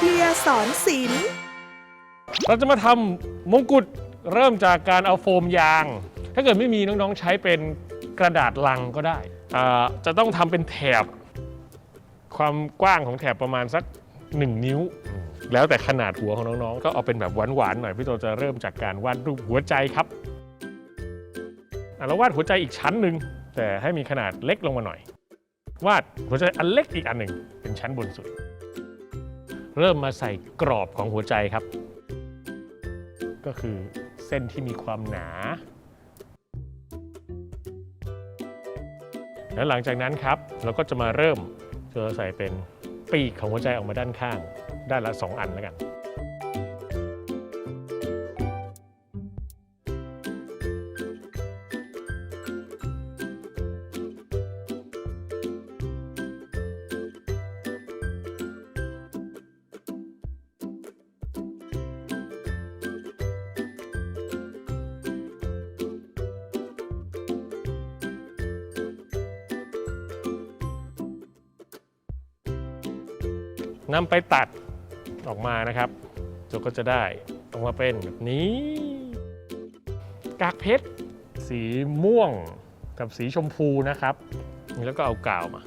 เดียสอนศิลป์เราจะมาทำมงกุฎเริ่มจากการเอาโฟมยาง ถ้าเกิดไม่มีน้องๆใช้เป็นกระดาษลังก็ได้อ่าจะต้องทำเป็นแถบ ความกว้างของแถบประมาณสัก 1 นิ้ว แล้วแต่ขนาดหัวของน้องๆ ก็เอาเป็นแบบหวานๆหน่อยพี่โตจะเริ่มจากการวาดรูปหัวใจครับอะเราวาดหัวใจอีกชั้นหนึ่งแต่ให้มีขนาดเล็กลงมาหน่อย วาดหัวใจอันเล็กอีกอันหนึ่งเป็นชั้นบนสุด เริ่มมาใส่กรอบของหัวใจครับ ก็คือเส้นที่มีความหนา แล้วหลังจากนั้นครับ เราก็จะมาเริ่มจะใส่เป็นปีกของหัวใจออกมาด้านข้าง ด้านละ 2 อันแล้วกัน นำไปตัดออกมานะครับเราก็จะได้ออกมาเป็นแบบนี้ กากเพชร สีม่วงกับสีชมพูนะครับ แล้วก็เอากาวมา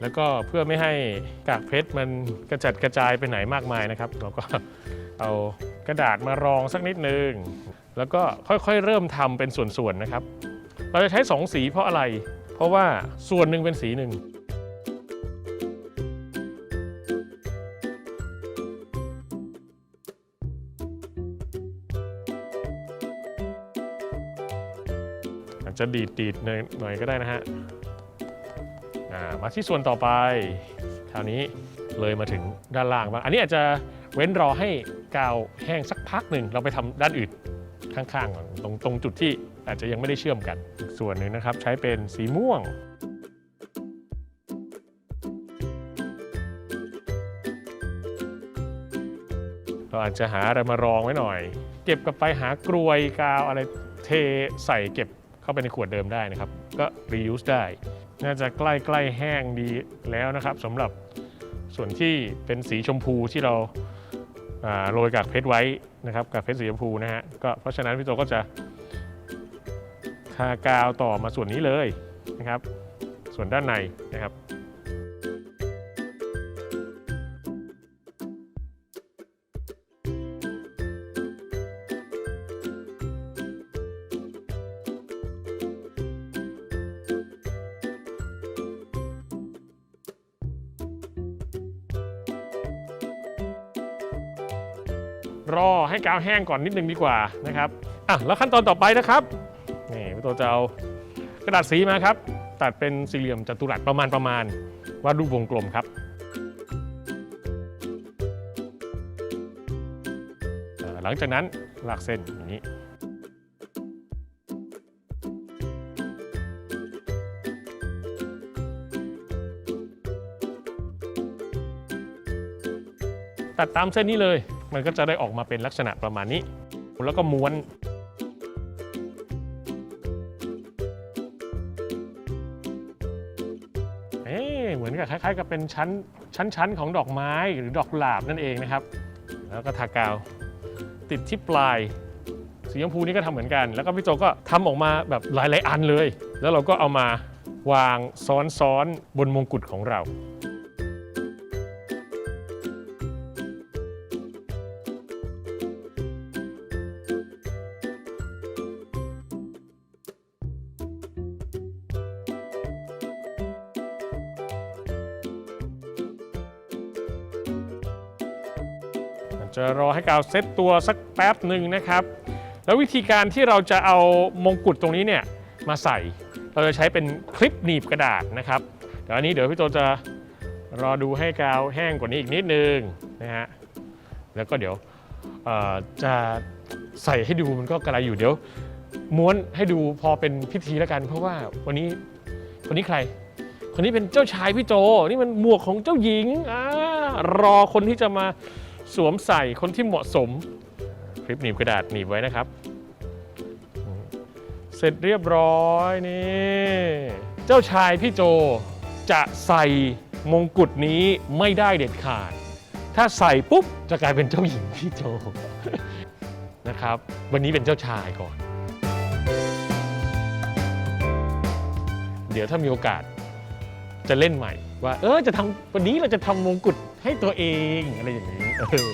แล้วก็เพื่อไม่ให้กากเพชรมันกระจัดกระจายไปไหนมากมายนะครับ เราก็เอากระดาษมารองสักนิดนึง แล้วก็ค่อยๆ เริ่มทำเป็นส่วนๆนะครับ เราจะใช้สองสีเพราะอะไร เพราะว่าส่วนหนึ่งเป็นสีหนึ่ง อาจจะดีดดีดๆหน่อยก็ได้นะฮะอ่ามาที่ส่วนต่อไป คราวนี้เลยมาถึงด้านล่างบ้างอันนี้อาจจะเว้นรอให้กาวแห้งสักพักหนึ่งเราไปทำด้านอื่นข้างๆก่อนตรงตรงจุดที่อาจจะยังไม่ได้เชื่อมกันอีกส่วนหนึ่งนะครับ ใช้เป็นสีม่วงเราอาจจะหาอะไรมารองไว้หน่อย เก็บกลับไปหากรวยกาวอะไรเทใส่เก็บ เข้าไปในขวดเดิมได้นะครับ ก็ reuse ได้ น่าจะใกล้ใกล้ๆแห้งดีแล้วนะครับสำหรับส่วนที่เป็นสีชมพูที่เราโรยกากเพชรไว้นะครับกากเพชรสีชมพูนะฮะก็เพราะฉะนั้นพี่โตก็จะทากาวต่อมาส่วนนี้เลยนะครับ ส่วนด้านในนะครับ รอให้กาวแห้งก่อนนิดนึงดีกว่านะครับอะแล้วขั้นตอนต่อไปนะครับนี่พี่โตจะเอากระดาษสีมาครับ ตัดเป็นสี่เหลี่ยมจัตุรัสประมาณประมาณวาดรูปวงกลมครับหลังจากนั้นลากเส้นอย่างนี้ตัดตามเส้นนี้เลย มันก็จะได้ออกมาเป็นลักษณะประมาณนี้ แล้วก็ม้วน เอ๊ะเหมือนกับคล้ายๆ กับเป็นชั้นชั้นๆของดอกไม้หรือดอกกุหลาบนั่นเองนะครับ แล้วก็ทากาว ติดที่ปลายสีชมพูนี่ก็ทำเหมือนกัน แล้วก็พี่โจก็ทำออกมาแบบหลาย ๆ อันเลย แล้วเราก็เอามาวางซ้อนๆบนมงกุฎของเรา จะรอให้กาวเซตตัวสักแป๊บหนึ่งนะครับ แล้ววิธีการที่เราจะเอามงกุฎตรงนี้เนี่ยมาใส่ เราจะใช้เป็นคลิปหนีบกระดาษนะครับเดี๋ยวอันนี้เดี๋ยวพี่โตจะรอดูให้กาวแห้งกว่านี้อีกนิดนึงนะฮะแล้วก็เดี๋ยวจะใส่ให้ดูมันก็กระไรอยู่เดี๋ยว ม้วนให้ดูพอเป็นพิธีแล้วกัน เพราะว่าวันนี้คนนี้ใคร คนนี้เป็นเจ้าชายพี่โจนี่มันหมวกของเจ้าหญิงอรอคนที่จะมา สวมใส่คนที่เหมาะสมคลิปหนีบกระดาษหนีบไว้นะครับ เสร็จเรียบร้อยนี่ เจ้าชายพี่โจจะใส่มงกุฎนี้ไม่ได้เด็ดขาด ถ้าใส่ปุ๊บจะกลายเป็นเจ้าหญิงพี่โจนะครับ วันนี้เป็นเจ้าชายก่อน เดี๋ยวถ้ามีโอกาส จะเล่นใหม่ ว่าเออจะทำวันนี้เราจะทำมงกุฎให้ตัวเองอะไรอย่างนี้เออ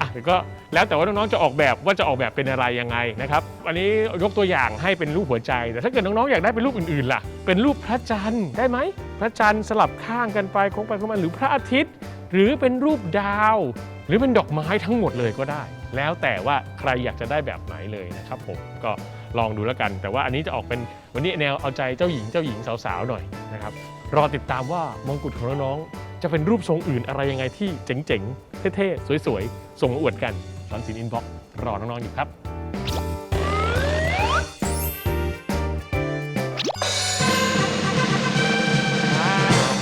อะก็แล้วแต่ว่าน้องๆจะออกแบบว่าจะออกแบบเป็นอะไรยังไงนะครับอันนี้ยกตัวอย่างให้เป็นรูปหัวใจ แต่ถ้าเกิดน้องๆอยากได้เป็นรูปอื่นๆล่ะ เป็นรูปพระจันทร์ได้ไหมพระจันทร์สลับข้างกันไปโค้งไปโค้งมาหรือพระอาทิตย์ หรือเป็นรูปดาว หรือเป็นดอกไม้ทั้งหมดเลยก็ได้ แล้วแต่ว่าใครอยากจะได้แบบไหนเลยนะครับผมก็ลองดูแล้วกัน แต่ว่าอันนี้จะออกเป็นวันนี้แนวเอาใจเจ้าหญิงเจ้าหญิงสาวๆหน่อยนะครับรอติดตามว่ามงกุฎของน้องๆจะเป็นรูปทรงอื่นอะไรยังไงที่เจ๋งๆ เท่ๆ สวยๆ ส่งมาอวดกันสอนสินอินบ็อกรอน้องๆอยู่ครับ